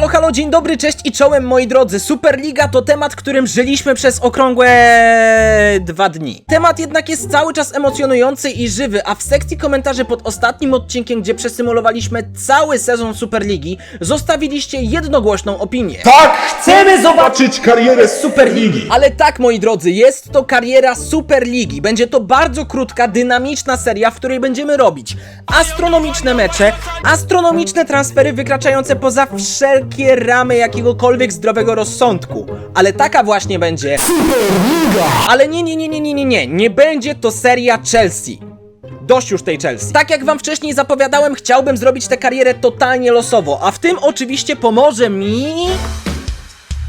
Halo, halo, dzień dobry, cześć i czołem moi drodzy. Superliga to temat, którym żyliśmy przez okrągłe dwa dni. Temat jednak jest cały czas emocjonujący i żywy, a w sekcji komentarzy pod ostatnim odcinkiem, gdzie przesymulowaliśmy cały sezon Superligi, zostawiliście jednogłośną opinię. Tak, chcemy zobaczyć karierę Superligi. Ale tak, moi drodzy, jest to kariera Superligi. Będzie to bardzo krótka, dynamiczna seria, w której będziemy robić astronomiczne mecze, astronomiczne transfery wykraczające poza wszelkie ramy jakiegokolwiek zdrowego rozsądku. Ale taka właśnie będzie Superliga. Ale nie, nie, nie, nie, nie, nie, nie. Nie będzie to seria Chelsea. Dość już tej Chelsea. Tak jak wam wcześniej zapowiadałem, chciałbym zrobić tę karierę totalnie losowo, a w tym oczywiście pomoże mi...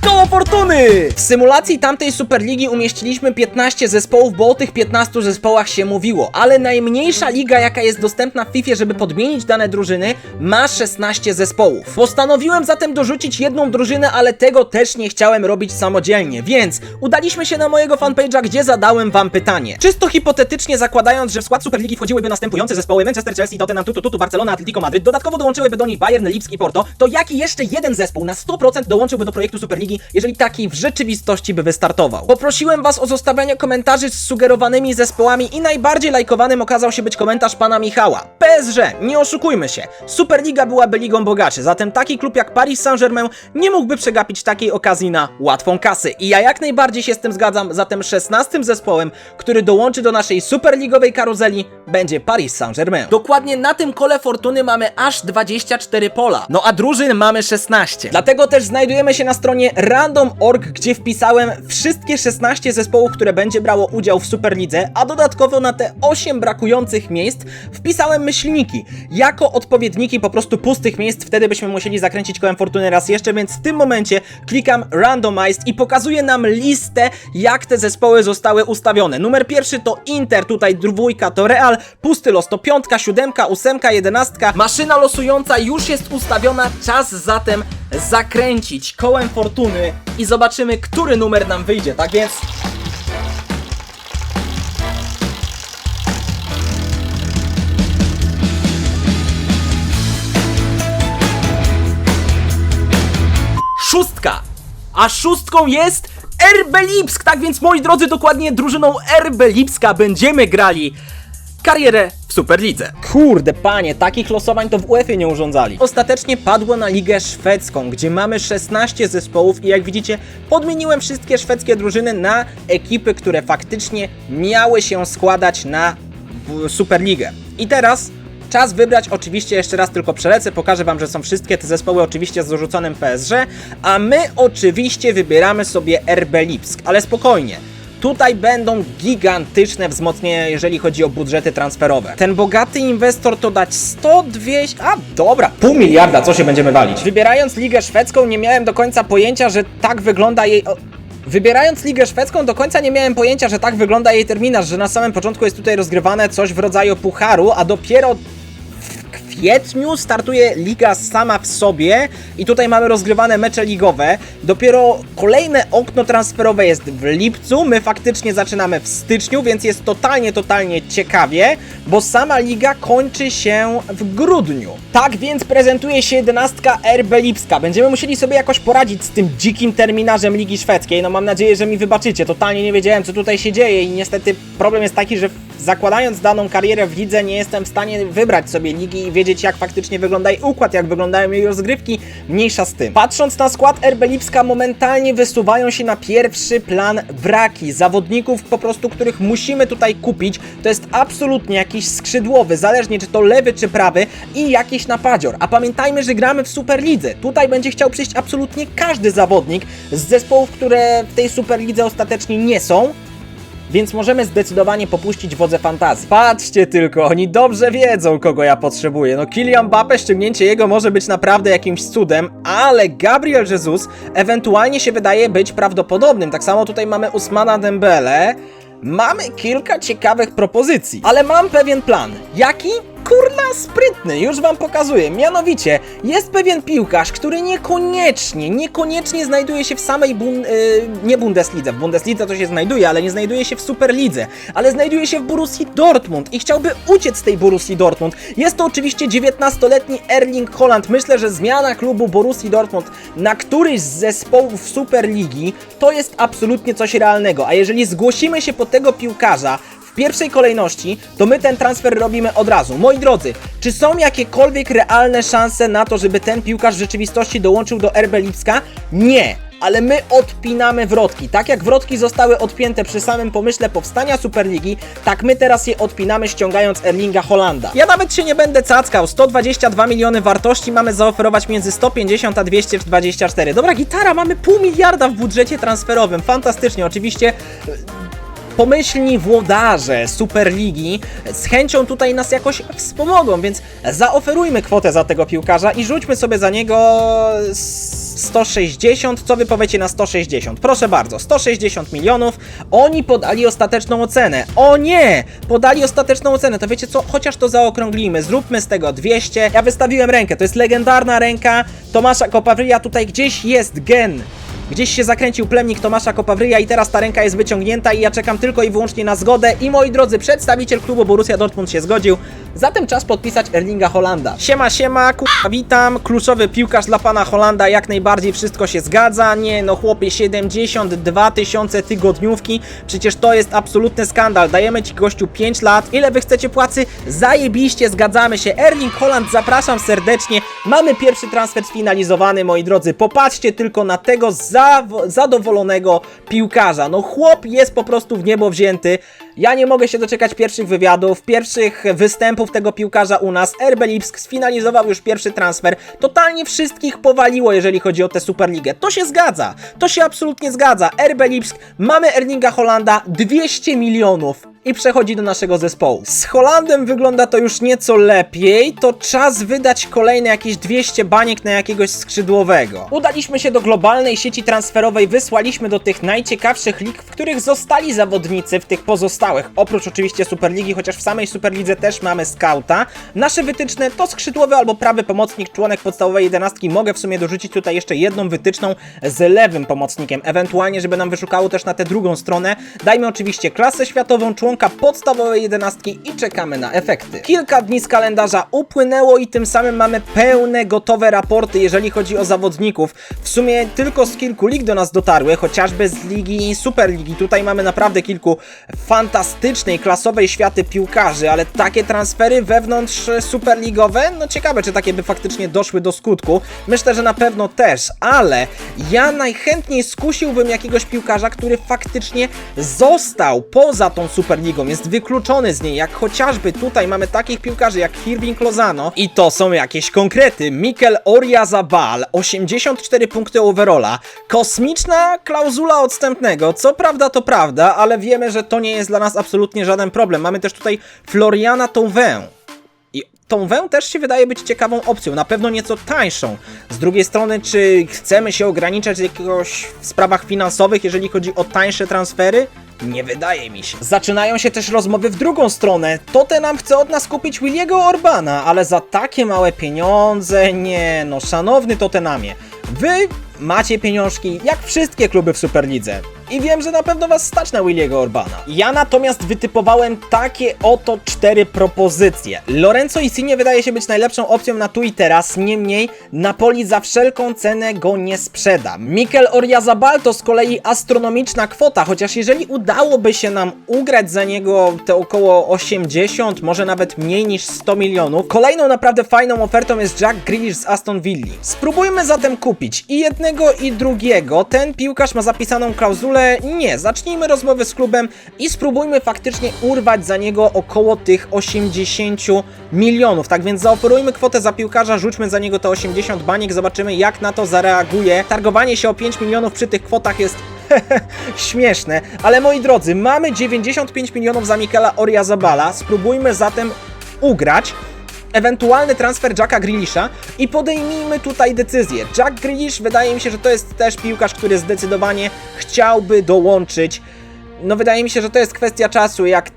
Koło Fortuny! W symulacji tamtej Superligi umieściliśmy 15 zespołów, bo o tych 15 zespołach się mówiło, ale najmniejsza liga, jaka jest dostępna w FIFA, żeby podmienić dane drużyny, ma 16 zespołów. Postanowiłem zatem dorzucić jedną drużynę, ale tego też nie chciałem robić samodzielnie, więc udaliśmy się na mojego fanpage'a, gdzie zadałem wam pytanie. Czysto hipotetycznie zakładając, że w skład Superligi wchodziłyby następujące zespoły Manchester, Chelsea, Tottenham, Tutu, Tutu, Barcelona, Atletico Madryt, dodatkowo dołączyłyby do nich Bayern, Lipsk i Porto, to jaki jeszcze jeden zespół na 100% dołączyłby do projektu Superligi, jeżeli taki w rzeczywistości by wystartował? Poprosiłem was o zostawianie komentarzy z sugerowanymi zespołami i najbardziej lajkowanym okazał się być komentarz pana Michała. PSG, nie oszukujmy się, Superliga byłaby ligą bogaczy, zatem taki klub jak Paris Saint-Germain nie mógłby przegapić takiej okazji na łatwą kasę. I ja jak najbardziej się z tym zgadzam, zatem 16 zespołem, który dołączy do naszej superligowej karuzeli, będzie Paris Saint-Germain. Dokładnie na tym kole fortuny mamy aż 24 pola, no a drużyn mamy 16. Dlatego też znajdujemy się na stronie random.org, gdzie wpisałem wszystkie 16 zespołów, które będzie brało udział w Superlidze, a dodatkowo na te 8 brakujących miejsc wpisałem myślniki, jako odpowiedniki po prostu pustych miejsc, wtedy byśmy musieli zakręcić kołem fortuny raz jeszcze, więc w tym momencie klikam randomized i pokazuje nam listę, jak te zespoły zostały ustawione. Numer pierwszy to Inter, tutaj dwójka to Real, pusty los to piątka, siódemka, ósemka, jedenastka. Maszyna losująca już jest ustawiona, czas zatem zakręcić kołem fortuny i zobaczymy, który numer nam wyjdzie, tak więc... Szóstka! A szóstką jest RB Lipsk! Tak więc, moi drodzy, dokładnie drużyną RB Lipska będziemy grali karierę w Superlidze. Kurde, panie, takich losowań to w UEFA nie urządzali. Ostatecznie padło na Ligę Szwedzką, gdzie mamy 16 zespołów i jak widzicie, podmieniłem wszystkie szwedzkie drużyny na ekipy, które faktycznie miały się składać na Superligę. I teraz Czas wybrać, oczywiście jeszcze raz tylko przelecę, pokażę wam, że są wszystkie te zespoły oczywiście z dorzuconym PSG, a my oczywiście wybieramy sobie RB Lipsk, ale spokojnie. Tutaj będą gigantyczne wzmocnienia, jeżeli chodzi o budżety transferowe. Ten bogaty inwestor to dać 100, 200, a dobra, pół miliarda, co się będziemy walić. Wybierając ligę szwedzką nie miałem do końca pojęcia, że tak wygląda jej... Wybierając ligę szwedzką do końca nie miałem pojęcia, że tak wygląda jej terminarz, że na samym początku jest tutaj rozgrywane coś w rodzaju pucharu, a dopiero kwietniu startuje liga sama w sobie i tutaj mamy rozgrywane mecze ligowe. Dopiero kolejne okno transferowe jest w lipcu, my faktycznie zaczynamy w styczniu, więc jest totalnie, totalnie ciekawie, bo sama liga kończy się w grudniu. Tak więc prezentuje się jedenastka RB Lipska. Będziemy musieli sobie jakoś poradzić z tym dzikim terminarzem Ligi Szwedzkiej. No mam nadzieję, że mi wybaczycie. Totalnie nie wiedziałem, co tutaj się dzieje i niestety problem jest taki, że zakładając daną karierę w lidze, nie jestem w stanie wybrać sobie ligi i wiedzieć, jak faktycznie wygląda jej układ, jak wyglądają jej rozgrywki, mniejsza z tym. Patrząc na skład RB Lipska, momentalnie wysuwają się na pierwszy plan braki zawodników, po prostu których musimy tutaj kupić. To jest absolutnie jakiś skrzydłowy, zależnie czy to lewy, czy prawy i jakiś napadzior. A pamiętajmy, że gramy w Superlidze. Tutaj będzie chciał przyjść absolutnie każdy zawodnik z zespołów, które w tej Superlidze ostatecznie nie są, więc możemy zdecydowanie popuścić wodze fantazji. Patrzcie tylko, oni dobrze wiedzą, kogo ja potrzebuję. No Kylian Mbappe, ściągnięcie jego może być naprawdę jakimś cudem, ale Gabriel Jesus ewentualnie się wydaje być prawdopodobnym. Tak samo tutaj mamy Usmana Dembele. Mamy kilka ciekawych propozycji, ale mam pewien plan. Jaki? Kurna sprytny, już wam pokazuję. Mianowicie, jest pewien piłkarz, który niekoniecznie, niekoniecznie znajduje się w samej bun, y, nie Bundeslidze. W Bundeslidze to się znajduje, ale nie znajduje się w Superlidze, ale znajduje się w Borussii Dortmund i chciałby uciec z tej Borussii Dortmund. Jest to oczywiście 19-letni Erling Haaland. Myślę, że zmiana klubu Borussii Dortmund na któryś z zespołów Superligi to jest absolutnie coś realnego. A jeżeli zgłosimy się po tego piłkarza w pierwszej kolejności, to my ten transfer robimy od razu. Moi drodzy, czy są jakiekolwiek realne szanse na to, żeby ten piłkarz w rzeczywistości dołączył do RB Lipska? Nie. Ale my odpinamy wrotki. Tak jak wrotki zostały odpięte przy samym pomyśle powstania Superligi, tak my teraz je odpinamy ściągając Erlinga Holanda. Ja nawet się nie będę cackał. 122 miliony wartości mamy zaoferować między 150 a 224. Dobra, gitara, mamy pół miliarda w budżecie transferowym. Fantastycznie. Oczywiście pomyślni włodarze Superligi z chęcią tutaj nas jakoś wspomogą, więc zaoferujmy kwotę za tego piłkarza i rzućmy sobie za niego s- 160. Co wy powiecie na 160? Proszę bardzo, 160 milionów. Oni podali ostateczną ocenę. O nie! Podali ostateczną ocenę. To wiecie co? Chociaż to zaokrąglimy. Zróbmy z tego 200. Ja wystawiłem rękę. To jest legendarna ręka Tomasza Kopawryja. Tutaj gdzieś jest gen Gdzieś się zakręcił plemnik Tomasza Kopawryja i teraz ta ręka jest wyciągnięta i ja czekam tylko i wyłącznie na zgodę. I moi drodzy, przedstawiciel klubu Borussia Dortmund się zgodził, zatem czas podpisać Erlinga Holanda. Siema, siema, kurwa, witam, kluczowy piłkarz dla pana Holanda, jak najbardziej wszystko się zgadza, nie no chłopie, 72 tysiące tygodniówki, przecież to jest absolutny skandal, dajemy ci gościu 5 lat, ile wy chcecie płacy? Zajebiście, zgadzamy się, Erling Holland, zapraszam serdecznie, mamy pierwszy transfer sfinalizowany, moi drodzy, popatrzcie tylko na tego za zadowolonego piłkarza. No chłop jest po prostu w niebo wzięty. Ja nie mogę się doczekać pierwszych wywiadów, pierwszych występów tego piłkarza u nas. RB Lipsk sfinalizował już pierwszy transfer. Totalnie wszystkich powaliło, jeżeli chodzi o tę Superligę. To się zgadza. To się absolutnie zgadza. RB Lipsk, mamy Erlinga Holanda, 200 milionów i przechodzi do naszego zespołu. Z Holandem wygląda to już nieco lepiej, to czas wydać kolejne jakieś 200 baniek na jakiegoś skrzydłowego. Udaliśmy się do globalnej sieci transferowej, wysłaliśmy do tych najciekawszych lig, w których zostali zawodnicy, w tych pozostałych, oprócz oczywiście Superligi, chociaż w samej Superlidze też mamy skauta. Nasze wytyczne to skrzydłowy albo prawy pomocnik, członek podstawowej jedenastki. Mogę w sumie dorzucić tutaj jeszcze jedną wytyczną z lewym pomocnikiem, ewentualnie, żeby nam wyszukało też na tę drugą stronę. Dajmy oczywiście klasę światową, członka podstawowej jedenastki i czekamy na efekty. Kilka dni z kalendarza upłynęło i tym samym mamy pełne, gotowe raporty, jeżeli chodzi o zawodników. W sumie tylko z kilku lig do nas dotarły, chociażby z ligi Superligi. Tutaj mamy naprawdę kilku fantastycznej, klasowej światy piłkarzy, ale takie transfery wewnątrz superligowe, no ciekawe, czy takie by faktycznie doszły do skutku. Myślę, że na pewno też, ale ja najchętniej skusiłbym jakiegoś piłkarza, który faktycznie został poza tą Superligą, jest wykluczony z niej, jak chociażby tutaj mamy takich piłkarzy jak Hirving Lozano i to są jakieś konkrety. Mikel Oryazabal, 84 punkty overalla, kosmiczna klauzula odstępnego, co prawda to prawda, ale wiemy, że to nie jest dla nas absolutnie żaden problem. Mamy też tutaj Floriana Tauvin. I tą wę też się wydaje być ciekawą opcją, na pewno nieco tańszą. Z drugiej strony, czy chcemy się ograniczać jakiegoś w sprawach finansowych, jeżeli chodzi o tańsze transfery? Nie wydaje mi się. Zaczynają się też rozmowy w drugą stronę. Tottenham chce od nas kupić Williego Orbana, ale za takie małe pieniądze, nie no, szanowny Tottenhamie. Wy macie pieniążki, jak wszystkie kluby w Superlidze. I wiem, że na pewno was stać na Williego Orbana. Ja natomiast wytypowałem takie oto cztery propozycje. Lorenzo Insigne wydaje się być najlepszą opcją na tu i teraz, niemniej Napoli za wszelką cenę go nie sprzeda. Mikel Oryazabal to z kolei astronomiczna kwota, chociaż jeżeli udałoby się nam ugrać za niego te około 80, może nawet mniej niż 100 milionów, kolejną naprawdę fajną ofertą jest Jack Grealish z Aston Villa. Spróbujmy zatem kupić i jednego i drugiego. Ten piłkarz ma zapisaną klauzulę nie. Zacznijmy rozmowy z klubem i spróbujmy faktycznie urwać za niego około tych 80 milionów. Tak więc zaoferujmy kwotę za piłkarza, rzućmy za niego te 80 baniek, zobaczymy jak na to zareaguje. Targowanie się o 5 milionów przy tych kwotach jest śmieszne, ale moi drodzy, mamy 95 milionów za Mikela Oriazabala. Spróbujmy zatem ugrać ewentualny transfer Jacka Grealisha i podejmijmy tutaj decyzję. Jack Grealish wydaje mi się, że to jest też piłkarz, który zdecydowanie chciałby dołączyć. No wydaje mi się, że to jest kwestia czasu, jak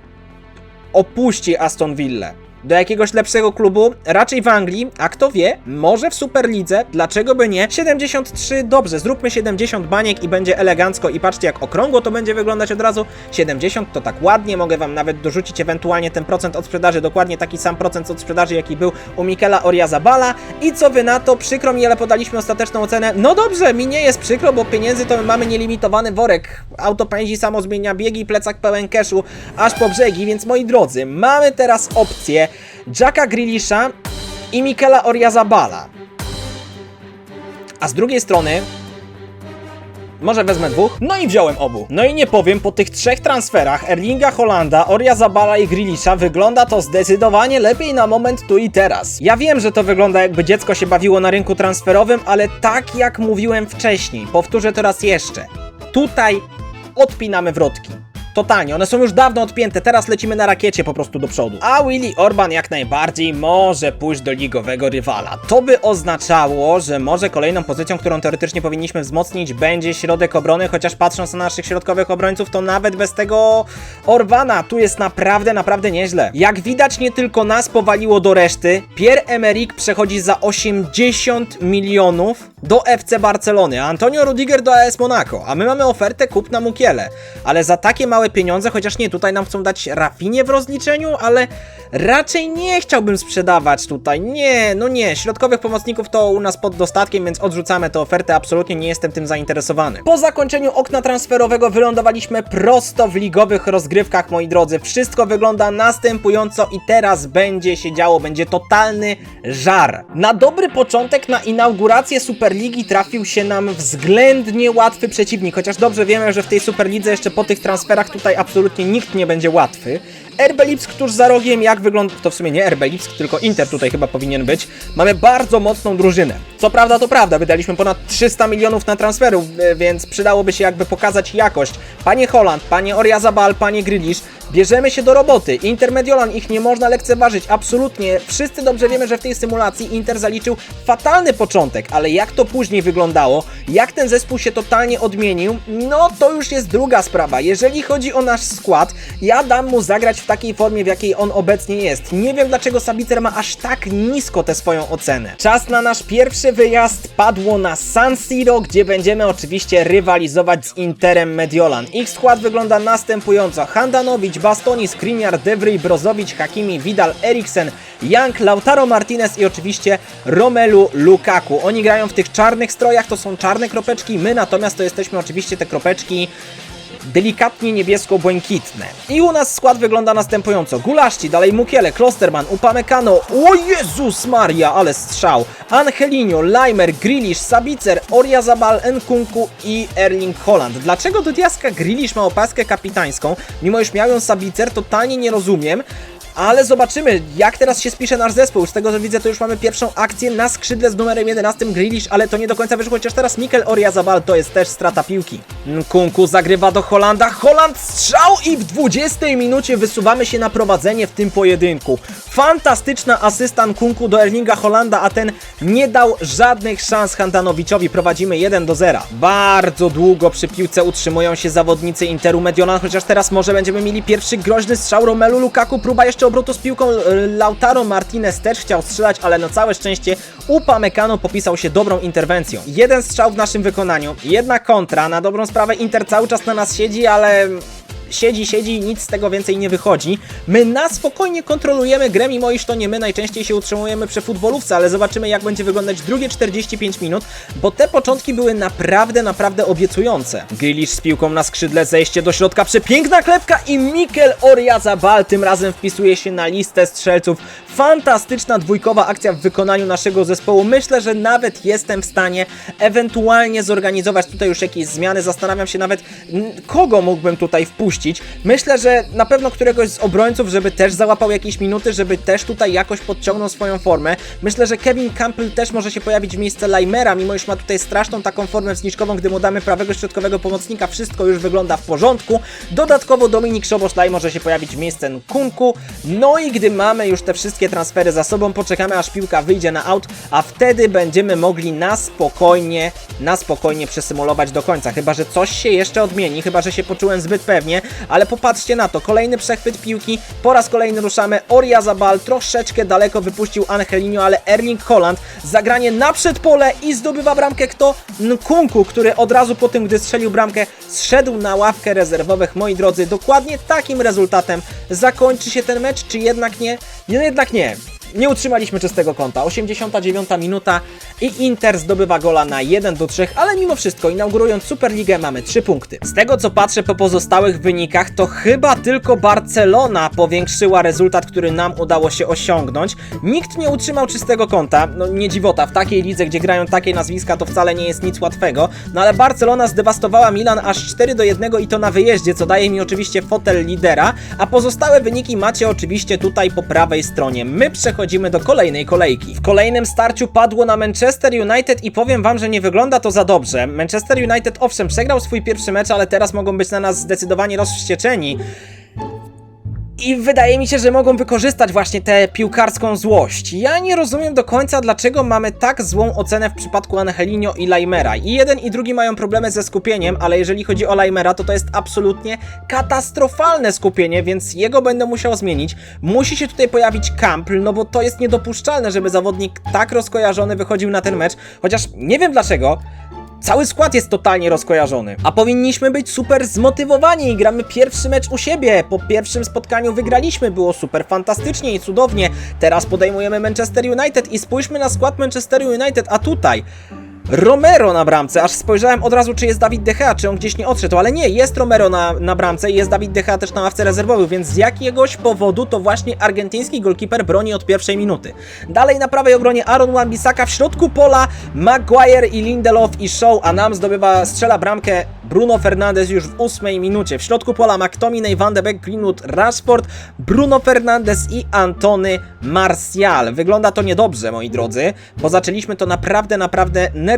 opuści Aston Villa. Do jakiegoś lepszego klubu, raczej w Anglii, a kto wie, może w Superlidze, dlaczego by nie? 73, dobrze, zróbmy 70 baniek i będzie elegancko. I patrzcie jak okrągło to będzie wyglądać od razu, 70 to tak ładnie, mogę wam nawet dorzucić ewentualnie ten procent od sprzedaży, dokładnie taki sam procent od sprzedaży jaki był u Mikela Oriazabala. I co wy na to, przykro mi, ale podaliśmy ostateczną ocenę, no dobrze, mi nie jest przykro, bo pieniędzy to my mamy nielimitowany worek, auto pędzi samo zmienia biegi, plecak pełen cashu, aż po brzegi, więc moi drodzy, mamy teraz opcję Jacka Grealisha i Mikela Oriazabala. A z drugiej strony może wezmę dwóch? No i wziąłem obu. No i nie powiem, po tych trzech transferach Erlinga Holanda, Oria Zabala i Grilisza wygląda to zdecydowanie lepiej na moment tu i teraz. Ja wiem, że to wygląda jakby dziecko się bawiło na rynku transferowym, ale tak jak mówiłem wcześniej, powtórzę to raz jeszcze. Tutaj odpinamy wrotki. Totalnie, one są już dawno odpięte, teraz lecimy na rakiecie po prostu do przodu. A Willy Orban jak najbardziej może pójść do ligowego rywala. To by oznaczało, że może kolejną pozycją, którą teoretycznie powinniśmy wzmocnić, będzie środek obrony, chociaż patrząc na naszych środkowych obrońców, to nawet bez tego Orbana tu jest naprawdę, naprawdę nieźle. Jak widać, nie tylko nas powaliło do reszty. Pierre-Emerick przechodzi za 80 milionów do FC Barcelony, a Antonio Rudiger do AS Monaco, a my mamy ofertę kupna Mukiele. Ale za takie małe pieniądze, chociaż nie, tutaj nam chcą dać Rafinie w rozliczeniu, ale raczej nie chciałbym sprzedawać tutaj. Nie, no nie, środkowych pomocników to u nas pod dostatkiem, więc odrzucamy tę ofertę, absolutnie nie jestem tym zainteresowany. Po zakończeniu okna transferowego wylądowaliśmy prosto w ligowych rozgrywkach, moi drodzy. Wszystko wygląda następująco i teraz będzie się działo, będzie totalny żar. Na dobry początek, na inaugurację Superligi trafił się nam względnie łatwy przeciwnik, chociaż dobrze wiemy, że w tej Superlidze jeszcze po tych transferach tutaj absolutnie nikt nie będzie łatwy. RB Lipsk tuż za rogiem, jak wygląda, to w sumie nie RB Lipsk, tylko Inter tutaj chyba powinien być. Mamy bardzo mocną drużynę. Co prawda to prawda, wydaliśmy ponad 300 milionów na transferów, e, więc przydałoby się jakby pokazać jakość. Panie Holland, panie Oriazabal, panie Grealish, bierzemy się do roboty. Inter Mediolan, ich nie można lekceważyć, absolutnie. Wszyscy dobrze wiemy, że w tej symulacji Inter zaliczył fatalny początek, ale jak to później wyglądało, jak ten zespół się totalnie odmienił, no to już jest druga sprawa. Jeżeli chodzi o nasz skład, ja dam mu zagrać w takiej formie, w jakiej on obecnie jest. Nie wiem dlaczego Sabitzer ma aż tak nisko tę swoją ocenę. Czas na nasz pierwszy wyjazd padło na San Siro, gdzie będziemy oczywiście rywalizować z Interem Mediolan. Ich skład wygląda następująco. Handanowicz, Bastoni, Skriniar, Devry, Brozowicz, Hakimi, Vidal, Eriksen, Young, Lautaro Martinez i oczywiście Romelu Lukaku. Oni grają w tych czarnych strojach, to są czarne kropeczki, my natomiast to jesteśmy oczywiście te kropeczki delikatnie niebiesko-błękitne. I u nas skład wygląda następująco. Gulaszci, dalej Mukiele, Klosterman, Upamecano, o Jezus Maria, ale strzał! Angelino, Leimer, Grilish, Sabicer, Oriazabal, Nkunku i Erling Holland. Dlaczego do Diaska Grilish ma opaskę kapitańską, mimo iż miał ją Sabicer, totalnie nie rozumiem. Ale zobaczymy, jak teraz się spisze nasz zespół. Z tego, co widzę, to już mamy pierwszą akcję na skrzydle z numerem 11 Grealish, ale to nie do końca wyszło, chociaż teraz Mikel Oriazabal to jest też strata piłki. Nkunku zagrywa do Holanda, Holland strzał i w 20 minucie wysuwamy się na prowadzenie w tym pojedynku. Fantastyczna asysta Nkunku do Erlinga Holanda, a ten nie dał żadnych szans Handanowiczowi. Prowadzimy 1 do 0. Bardzo długo przy piłce utrzymują się zawodnicy Interu Mediolan, chociaż teraz może będziemy mieli pierwszy groźny strzał Romelu Lukaku, próba jeszcze obrotu z piłką. e, Lautaro Martinez też chciał strzelać, ale na całe szczęście Upamecano popisał się dobrą interwencją. Jeden strzał w naszym wykonaniu, jedna kontra. Na dobrą sprawę Inter cały czas na nas siedzi, ale siedzi, siedzi i nic z tego więcej nie wychodzi. My na spokojnie kontrolujemy grę, mimo iż to nie my najczęściej się utrzymujemy przy futbolówce, ale zobaczymy jak będzie wyglądać drugie 45 minut, bo te początki były naprawdę, naprawdę obiecujące. Grealish z piłką na skrzydle, zejście do środka, przepiękna klepka i Mikel Oriazabal tym razem wpisuje się na listę strzelców. Fantastyczna dwójkowa akcja w wykonaniu naszego zespołu. Myślę, że nawet jestem w stanie ewentualnie zorganizować tutaj już jakieś zmiany. Zastanawiam się nawet, kogo mógłbym tutaj wpuścić. Myślę, że na pewno któregoś z obrońców, żeby też załapał jakieś minuty, żeby też tutaj jakoś podciągnął swoją formę. Myślę, że Kevin Campbell też może się pojawić w miejsce Limera, mimo iż ma tutaj straszną taką formę wzniczkową, gdy mu damy prawego środkowego pomocnika, wszystko już wygląda w porządku. Dodatkowo Dominik Szoboszlaj może się pojawić w miejsce Nkunku. No i gdy mamy już te wszystkie transfery za sobą, poczekamy aż piłka wyjdzie na aut, a wtedy będziemy mogli na spokojnie, na spokojnie przesymulować do końca. Chyba, że coś się jeszcze odmieni, chyba, że się poczułem zbyt pewnie. Ale popatrzcie na to, kolejny przechwyt piłki, po raz kolejny ruszamy, Oriazabal troszeczkę daleko wypuścił Angelinho, ale Erling Holland, zagranie na przedpole i zdobywa bramkę kto? Nkunku, który od razu po tym, gdy strzelił bramkę, zszedł na ławkę rezerwowych, moi drodzy, dokładnie takim rezultatem zakończy się ten mecz, czy jednak nie? No jednak nie. Nie utrzymaliśmy czystego kąta. 89 minuta i Inter zdobywa gola na 1 do 3, ale mimo wszystko, inaugurując Superligę mamy 3 punkty. Z tego co patrzę po pozostałych wynikach, to chyba tylko Barcelona powiększyła rezultat, który nam udało się osiągnąć. Nikt nie utrzymał czystego kąta. No nie dziwota, w takiej lidze, gdzie grają takie nazwiska, to wcale nie jest nic łatwego. No ale Barcelona zdewastowała Milan aż 4 do 1 i to na wyjeździe, co daje mi oczywiście fotel lidera, a pozostałe wyniki macie oczywiście tutaj po prawej stronie. My przechodzimy do kolejnej kolejki. W kolejnym starciu padło na Manchester United i powiem wam, że nie wygląda to za dobrze. Manchester United owszem przegrał swój pierwszy mecz, ale teraz mogą być na nas zdecydowanie rozwścieczeni. I wydaje mi się, że mogą wykorzystać właśnie tę piłkarską złość. Ja nie rozumiem do końca, dlaczego mamy tak złą ocenę w przypadku Angelinho i Laimera. I jeden i drugi mają problemy ze skupieniem, ale jeżeli chodzi o Laimera, to to jest absolutnie katastrofalne skupienie, więc jego będę musiał zmienić. Musi się tutaj pojawić Campbell, no bo to jest niedopuszczalne, żeby zawodnik tak rozkojarzony wychodził na ten mecz. Chociaż nie wiem dlaczego, Cały skład jest totalnie rozkojarzony. A powinniśmy być super zmotywowani i gramy pierwszy mecz u siebie. Po pierwszym spotkaniu wygraliśmy, było super fantastycznie i cudownie. Teraz podejmujemy Manchester United i spójrzmy na skład Manchester United, a tutaj Romero na bramce, aż spojrzałem od razu, czy jest Dawid De Gea, czy on gdzieś nie odszedł, ale nie, jest Romero na, na bramce i jest Dawid De Gea też na ławce rezerwowych, więc z jakiegoś powodu to właśnie argentyński golkiper broni od pierwszej minuty. Dalej na prawej obronie Aaron Wan-Bissaka, w środku pola Maguire i Lindelof i Shaw, a nam zdobywa, strzela bramkę Bruno Fernandes już w ósmej minucie. W środku pola McTominay, Van de Beek, Greenwood, Rashford, Bruno Fernandes i Antony Martial. Wygląda to niedobrze, moi drodzy, bo zaczęliśmy to naprawdę, naprawdę nerwowo.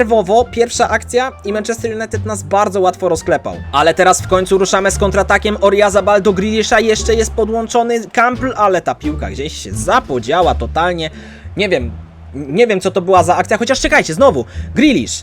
Pierwsza akcja i Manchester United nas bardzo łatwo rozklepał. Ale teraz w końcu ruszamy z kontratakiem Oriazabal do Grealisha. Jeszcze jest podłączony Campbell, ale ta piłka gdzieś się zapodziała totalnie. Nie wiem, nie wiem co to była za akcja, chociaż czekajcie, znowu. Grealish.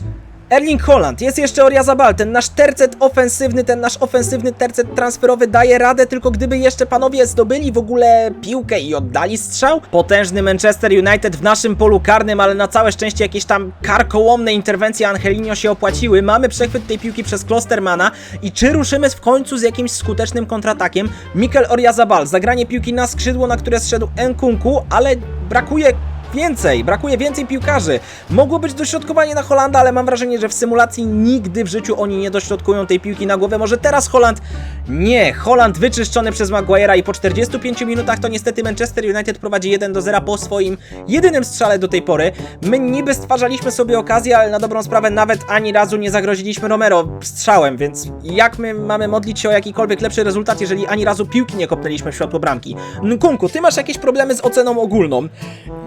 Erling Holland, jest jeszcze Oriazabal, ten nasz tercet ofensywny, ten nasz ofensywny tercet transferowy daje radę, tylko gdyby jeszcze panowie zdobyli w ogóle piłkę i oddali strzał. Potężny Manchester United w naszym polu karnym, ale na całe szczęście jakieś tam karkołomne interwencje Angelinho się opłaciły. Mamy przechwyt tej piłki przez Klostermana i czy ruszymy w końcu z jakimś skutecznym kontratakiem? Mikel Oriazabal, zagranie piłki na skrzydło, na które zszedł Nkunku, ale brakuje więcej, brakuje więcej piłkarzy. Mogło być dośrodkowanie na Holanda, ale mam wrażenie, że w symulacji nigdy w życiu oni nie dośrodkują tej piłki na głowę. Może teraz Holland? Nie, Holland wyczyszczony przez Maguire'a i po 45 minutach to niestety Manchester United prowadzi 1 do 0 po swoim jedynym strzale do tej pory. My niby stwarzaliśmy sobie okazję, ale na dobrą sprawę nawet ani razu nie zagroziliśmy Romero strzałem, więc jak my mamy modlić się o jakikolwiek lepszy rezultat, jeżeli ani razu piłki nie kopnęliśmy w światło bramki? Nkunku, ty masz jakieś problemy z oceną ogólną.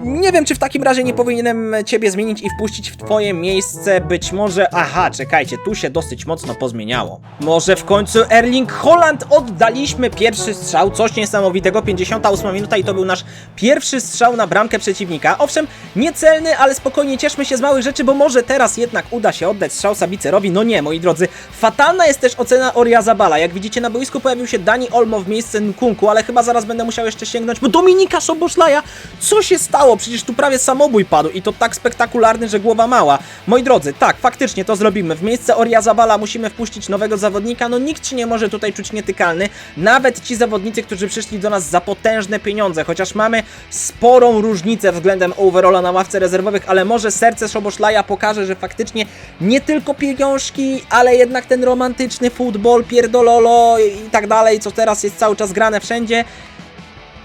Nie wiem, czy w takim razie nie powinienem ciebie zmienić i wpuścić w twoje miejsce być może... Aha, czekajcie, tu się dosyć mocno pozmieniało. Może w końcu Erling Holland oddaliśmy pierwszy strzał, coś niesamowitego, 58 minuta i to był nasz pierwszy strzał na bramkę przeciwnika. Owszem, niecelny, ale spokojnie cieszmy się z małych rzeczy, bo może teraz jednak uda się oddać strzał Sabicerowi. No nie, moi drodzy, fatalna jest też ocena Oriazabala. Jak widzicie na boisku pojawił się Dani Olmo w miejsce Nkunku, ale chyba zaraz będę musiał jeszcze sięgnąć, bo Dominika Szoboszlaja, co się stało? Przecież tu prawie samobój padł i to tak spektakularny, że głowa mała. Moi drodzy, tak, faktycznie to zrobimy. W miejsce Oriazabala musimy wpuścić nowego zawodnika, no nikt się nie może tutaj czuć nietykalny, nawet ci zawodnicy, którzy przyszli do nas za potężne pieniądze, chociaż mamy sporą różnicę względem overalla na ławce rezerwowych, ale może serce Szoboszlaja pokaże, że faktycznie nie tylko pieniążki, ale jednak ten romantyczny futbol, pierdololo i tak dalej, co teraz jest cały czas grane wszędzie,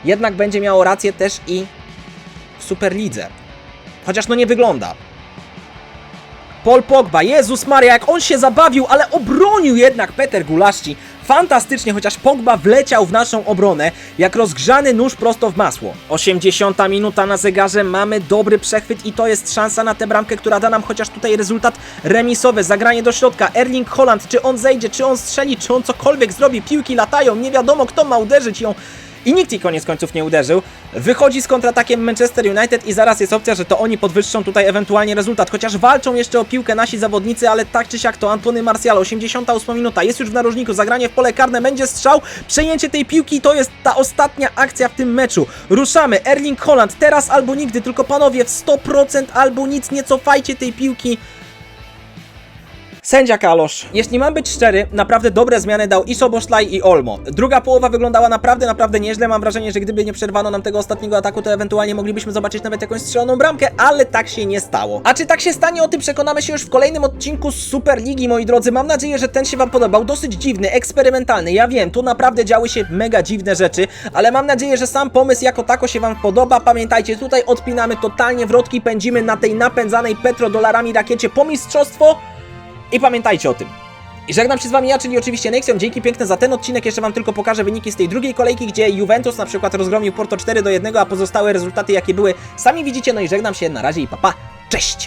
jednak będzie miało rację też i w Superlidze. Chociaż no nie wygląda. Paul Pogba, Jezus Maria, jak on się zabawił, ale obronił jednak Peter Gulaszci. Fantastycznie, chociaż Pogba wleciał w naszą obronę, jak rozgrzany nóż prosto w masło. 80 minuta na zegarze, mamy dobry przechwyt i to jest szansa na tę bramkę, która da nam chociaż tutaj rezultat remisowy. Zagranie do środka, Erling Holland, czy on zejdzie, czy on strzeli, czy on cokolwiek zrobi, piłki latają, nie wiadomo kto ma uderzyć ją. I nikt jej koniec końców nie uderzył. Wychodzi z kontratakiem Manchester United i zaraz jest opcja, że to oni podwyższą tutaj ewentualnie rezultat, chociaż walczą jeszcze o piłkę nasi zawodnicy, ale tak czy siak to Antony Martial, 88 minuta, jest już w narożniku, zagranie w pole karne, będzie strzał, przejęcie tej piłki to jest ta ostatnia akcja w tym meczu. Ruszamy, Erling Holland, teraz albo nigdy, tylko panowie w 100% albo nic, nie cofajcie tej piłki. Sędzia Kalosz. Jeśli mam być szczery, naprawdę dobre zmiany dał i Soboszlaj i Olmo. Druga połowa wyglądała naprawdę, naprawdę nieźle. Mam wrażenie, że gdyby nie przerwano nam tego ostatniego ataku, to ewentualnie moglibyśmy zobaczyć nawet jakąś strzeloną bramkę, ale tak się nie stało. A czy tak się stanie, o tym przekonamy się już w kolejnym odcinku z Superligi, moi drodzy. Mam nadzieję, że ten się wam podobał. Dosyć dziwny, eksperymentalny. Ja wiem, tu naprawdę działy się mega dziwne rzeczy, ale mam nadzieję, że sam pomysł jako tako się wam podoba. Pamiętajcie, tutaj odpinamy totalnie wrotki, pędzimy na tej napędzanej petrodolarami rakiecie po mistrzostwo. I pamiętajcie o tym. I żegnam się z wami ja, czyli oczywiście Nexion. Dzięki piękne za ten odcinek. Jeszcze wam tylko pokażę wyniki z tej drugiej kolejki, gdzie Juventus na przykład rozgromił Porto 4 do 1, a pozostałe rezultaty jakie były sami widzicie. No i żegnam się na razie i papa. Cześć!